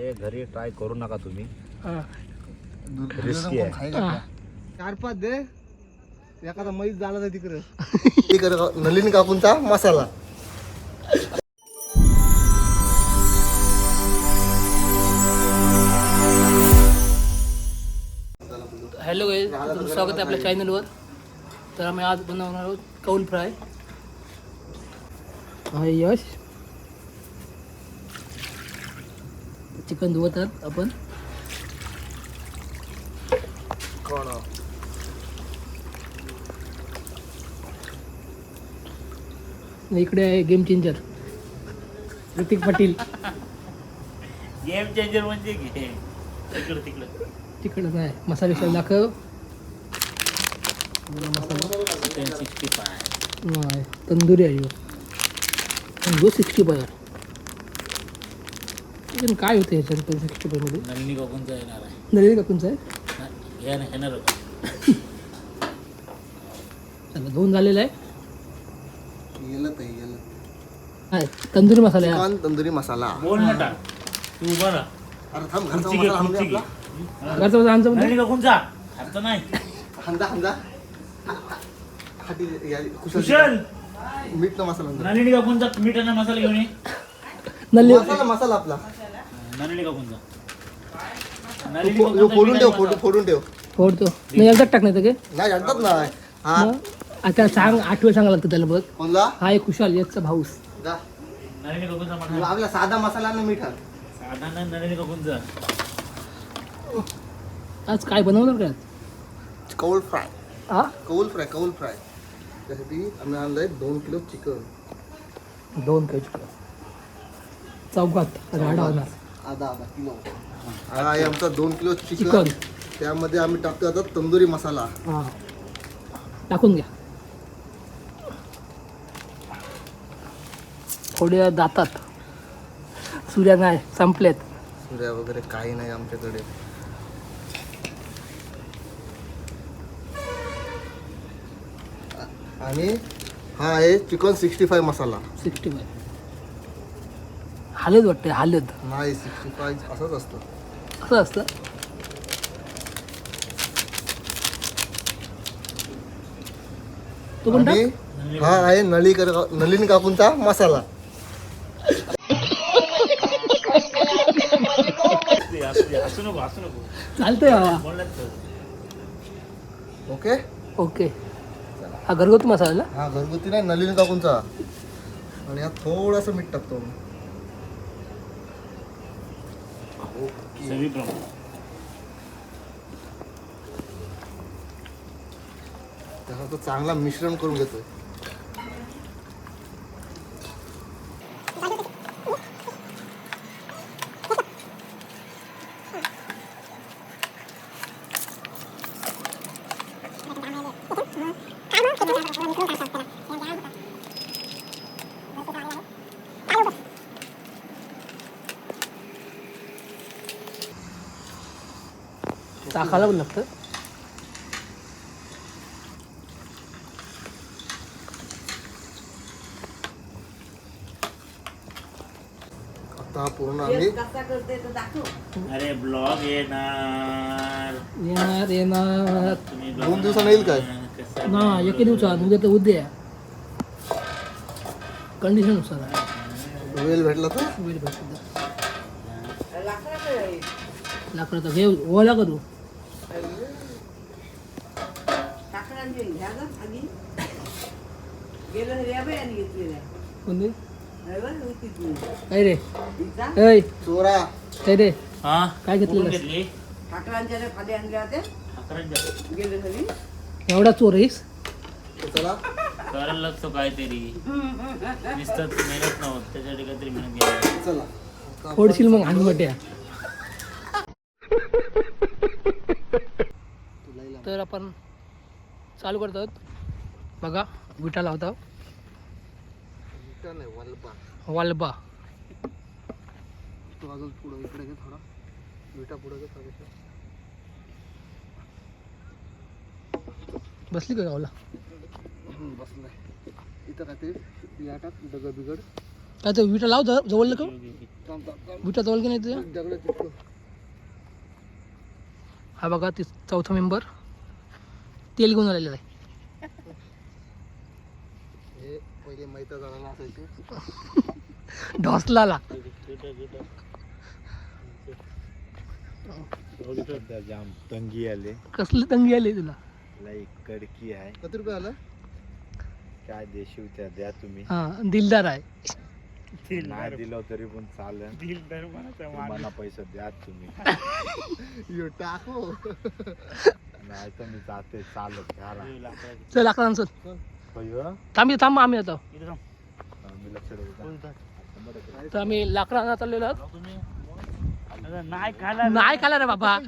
हे घरी ट्राय करू नका तुम्ही. रिस्की आहे. चार पाच दे. एखादा मैस झाला तर तिकडं. नलिनी काकूंचा मसाला. हॅलो गाईज तुमचं स्वागत आहे आपल्या चॅनलवर तर आम्ही आज बनवणार आहोत कौल फ्राय. यश. चिकन धुवतात आपण. इकडे आहे game changer Hrithik Patil. Game changer म्हणजे तिकडं तिकडं. तिकडे नाही मसाले विषय दाखव. मसाला सिक्स्टी फाय तंदुरी आहे सिक्स्टी फाय काय होते ह्याच्यात पण सिक्स्टी फायमध्ये नलिनी कोकणचा येणार आहे. नरेंद्र काकूंचं आहे? ना- येणार येणार होता. चला दोन झालेलं आहे. गेलं ते गेलं आहे तंदुरी मसाला आहे हा. चिकन तंदुरी मसाला. बोल ना टाक. तू उभा राहा. अरे थांब घरचा खुर्ची घे मसाला खुर्ची घे. आपला घरचा मसाला आमचा पण नलिनी कोकणचा नाही. हंदा हंदा हाटी या- कुशल कुशल. मीठ ना मसाला. नलिनी कोकणचा मीठ आणि मसाला घेऊन ये. नल्ली मसाला मसाला आपला. फोडून ठेव फोडून. फोडून ठेव. फोडतो. नाही एकदाच टाक नाही तर काय? नाही आणतात ना हा. मग? आता सांग आठवे सांगायला लागतं त्याला बघ. कोणला? हा आहे कुशाल याचा भाऊस. जा. आपला साधा मसाला आणि मीठ. आण. आज काय बनवणार काय कौल फ्राय. हा? कौल फ्राय कौल फ्राय. त्यासाठी आम्ही आणलंय दोन किलो चिकन. दोन काही चौकात राडा होणार आधा आधा किलो हा आहे आमचा दोन किलो चिकन. चिकन. त्यामध्ये आम्ही टाकतो आता तंदुरी मसाला. हा. टाकून घ्या. थोड्या दातात. सूर्या नाही संपलेत. सूर्या वगैरे काही नाही आमच्याकडे. आणि हा आहे chicken sixty five masala. Sixty five हालत वाटते हालत. नाही सिक्स्टी फाय असंच असतं. असं असतं? तो आणि? टाक? हा आहे नळी नलिनी काकूंचा मसाला. असू दे, असू नको असू नको चालतंय बाबा. बोललात तर. ओके? ओके. हा घरगुती मसाला ना? हा घरगुती नाही नलिनी काकूंचा. आणि यात थोडंसं मीठ टाकतो. ओके चवीप्रमाणे त्याचा तो चांगला मिश्रण करून घेतोय. टाकायला पण लागतं. आता पूर्ण आम्ही अरे ब्लॉग येणार. येणार येणार. तुम्ही दोन दिवसानं येईल काय? कसं ना एके दिवसात उद्या तर उद्या. कंडिशननुसार आहे. वेळ भेटला तर? वेळ भेटतो लाकडाचा घे ओला करू. कोणते? काय रे? ऐ. चोरा. काय रे? हा? काय घेतलेलं कुठून आहेस? घेतली? ठाकरांच्या खाली आणल्या होत्या. अकरांच्या गेले घरी. एवढा चोर आहेस? चला. करायला लागतो काहीतरी. नुसतं मेहनत नव्हत त्याच्यासाठी काहीतरी मेहनत चला. फोडशील मग हानवट्या तर आपण चालू करतो आहोत. बघा विटा लावतो. वलबा. वालबा. तो अजून पुढं इकडे घे थोडा. विटा पुढे घे. बसली का गावला? बसलाय इथं काय ते या टाक दगड बिगड काय विटा लाव जवळ का. विटा जवळ की नाही चिपकव. हा बघा ती चौथा मेंबर तेल घेऊन आलेला आहे. हे ढोसलाला. जाम तंगी आले. कसली तंगी आली तुला? लई कडकी आहे. किती रुपये आलं काय देशील त्या द्या तुम्ही. हा दिलदार आहे. नाही दिलं तरी पण चालेल. दिलदार मला पैसे द्या तुम्ही. यो टाको. नाही तर मी जाते चालत घाला माणूस चल अकरा चल. पहिलं थांब थांब आम्ही आता. मी लक्ष तर आम्ही लाकडा आणा चाललेलो आहोत. नाही खायला नाही खाला रे बाबा.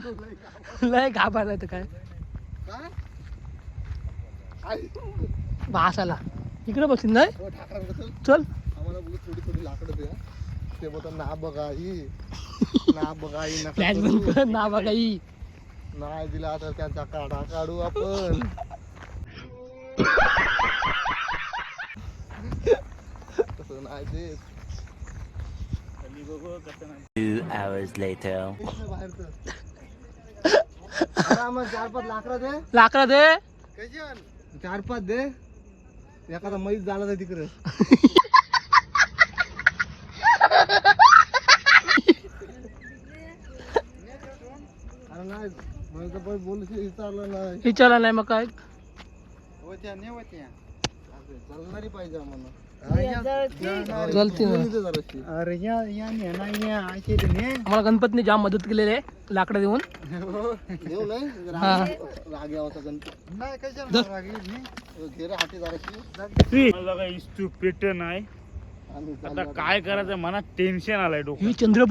लय घाबरलाय तर काय? काय? आई. भास आला. इकडे बसतील नाही? हो, चल. चल. आम्हाला बोलू थोडी थोडी लाकडं द्या. ते बोलतात ना बघा ही ना बघा ही नका फ्लॅश करू. बंद कर ना बघा ही नाही दिला तर त्यांचा काढा काढू आपण. तसं नाही देत खाली बघू कसं नाही Two hours later. तेच ना बाहेरचं. अरे आम्हाला चार पाच लाकडं दे. लाकडा दे. चार पाच दे. एखादा मैस झाला तर तिकडे. अरे नाही. विचारलं नाही मग काय. आम्हाला. गणपतीने जाम मदत केलेली आहे लाकडं देऊन. मला आता काय करायचं मनात टेन्शन आलंय डोकं ही चंद्र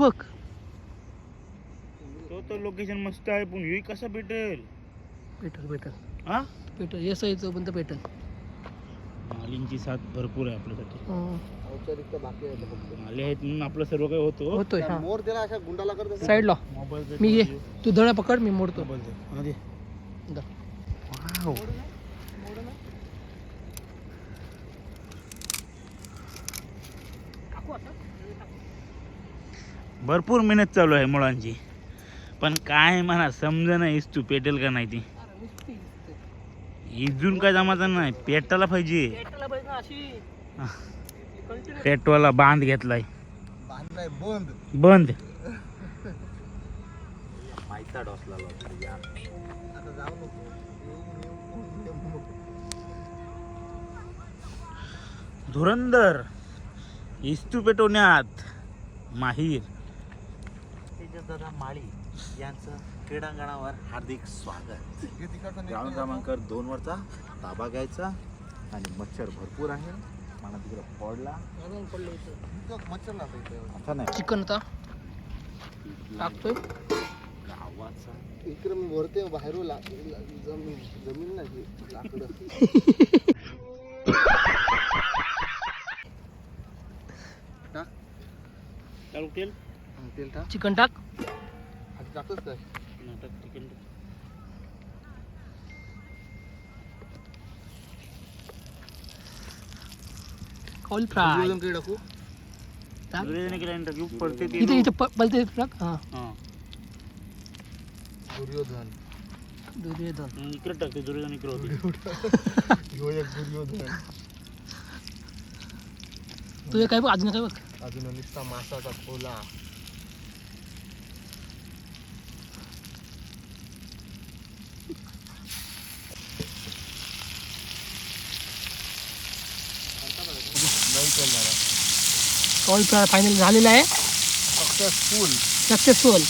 बघ तो तर लोकेशन मस्त आहे पण ही कसं भेटेल? पेटल पेटल हा? पेटल येस यायचं पण पेटल मालींची साथ भरपूर आहे आपल्यासाठी. हं. औपचारिकता बाकी आहे फक्त. आहेत म्हणून आपलं सर्व काही होतो. होतोय हा. मोर त्याला अशा गुंडाला करतो साईडला मोबाईल मी ये. तू धडा पकड मी मोडतो. दा. भरपूर मेहनत चालू आहे मुलांची पण काय म्हणा समजा नाही इस्तू पेटेल का नाही ती? इजून काय जमायचं नाही पेटायला पाहिजे. पेटवाला बांध घेतलाय. बांधलाय बंद. बंद. धुरंधर इस्तू पेटवण्यात माहीर. दादा माळी. यांचं क्रीडांगणावर हार्दिक स्वागत. ग्राउंड क्रमांक दोन वरचा ताबा घ्यायचा आणि मच्छर भरपूर आहे. मला तिकडे पडला. मच्छर. आता नाही. चिकन आता टाकतोय. गावाचा. इकडे मी भरते बाहेरून ला ला- जमीन जमीन नाही लाकडं. हा, तेल टाक. चिकन टाक. काय कॉल फ्राय अजून काही टाकू टाक. केला इंटरव्ह्यू पडते ते इथे इथे प- पलते टाक हा. हा. दुर्योधन. दुर्योधन. इकडे टाकते दुर्योधन इकडे होते. ह्यो एक दुर्योधन. तुझे काय बघ अजून काय बघ? अजून नुसता मासाचा खोला कॉल फायनल झालेला आहे. सक्सेसफुल सक्सेसफुल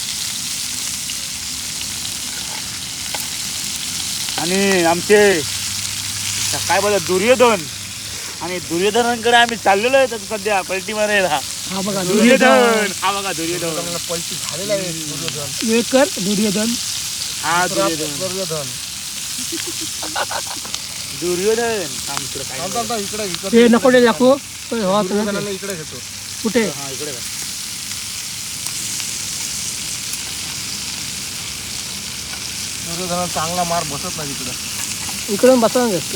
आणि आमचे काय बोलत दुर्योधन. आणि दुर्योधनांकडे आम्ही चाललेलो आहे सध्या पलटी मारायला. हा बघा दुर्योधन. दुर्योधन. हा बघा दुर्योधन. पलटी झालेला आहे दुर्योधन. वेकर दुर्योधन. हा दुर्योधन. दुर्योधन. दुर्योधन. इकडे ते इकडे नको दाखवू. तो हवा तुला दुर्योधनाला इकडे घेतो कुठे? हा इकडे दुर्योधनाला चांगला मार बसत नाही इकडे इकडून बसवा जास्त.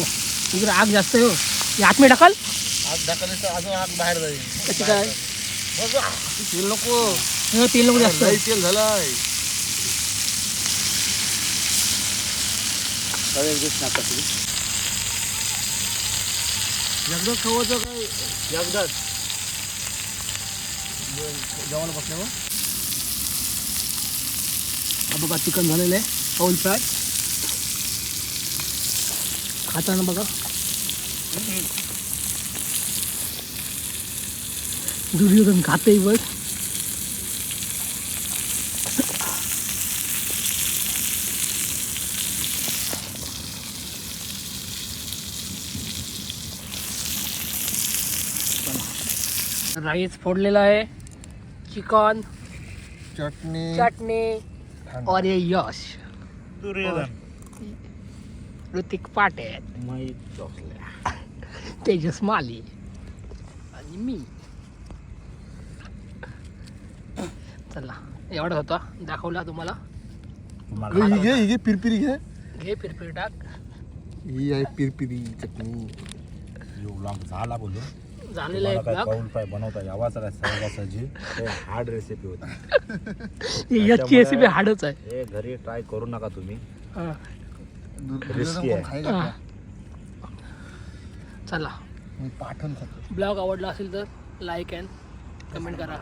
इकडे आग जास्त आहे हो. हे आतमध्ये टाकाल आज ढकललं अजून आग बाहेर जाईल. कशी काय? तेल नको. हं, तेल नको जास्त. लई तेल झालंय. एकदा खवाचं काय एकदाच. जेवायला बसल्यावर हा. बघा चिकन झालेलं आहे पाऊल फ्राय. खाताना बघा. दुर्योधन खाते बघ. राईस फोडलेला आहे. चिकन चटणी चटणी और ये यश. ऋतिक पाटेल तेजस माली. आणि मी. चला एवढा होता. दाखवला तुम्हाला. ही घे ही घे पिरपिरी घे. घे फिरफिर टाक. ही आहे पिरपिरी चटणी. लॉंग झाला बोलू झालेला आहे ब्लॉग. पाऊल फ्राय बनवता यावाच सहजासहजी हे हार्ड रेसिपी होती. याची रेसिपी हार्डच आहे. हे घरी ट्राय करू नका तुम्ही. आहे. चला. खातो. ब्लॉग आवडला असेल तर लाईक अँड कमेंट करा.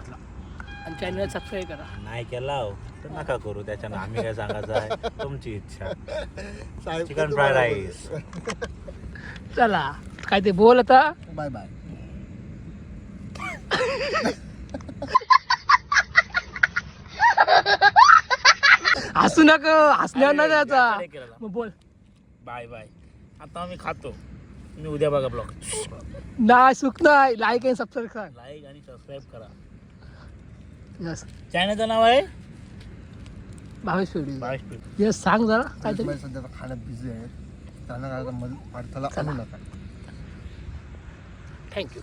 आणि चॅनल सबस्क्राईब करा. नाही केला हो, तर नका करू. त्याच्यानं आम्ही काय सांगायचं आहे? तुमची इच्छा. चिकन फ्राय राईस चला. काय ते बोल आता. बाय बाय हसू नका हसण्यावर ना त्याचा. मग बोल. Bye bye. आता आम्ही खातो. मी उद्या बघा ब्लॉग. नाही सुख नाही. लाईक अँड सबस्क्राईब करा. लाईक आणि सबस्क्राईब करा. यस चॅनलचं नाव आहे? भावेश व्हिडिओ बावीस यस सांग जरा. काहीतरी. सध्या खाण्यात बिझी आहे. त्यांना काय पाठथाला आणू नका. थँक्यू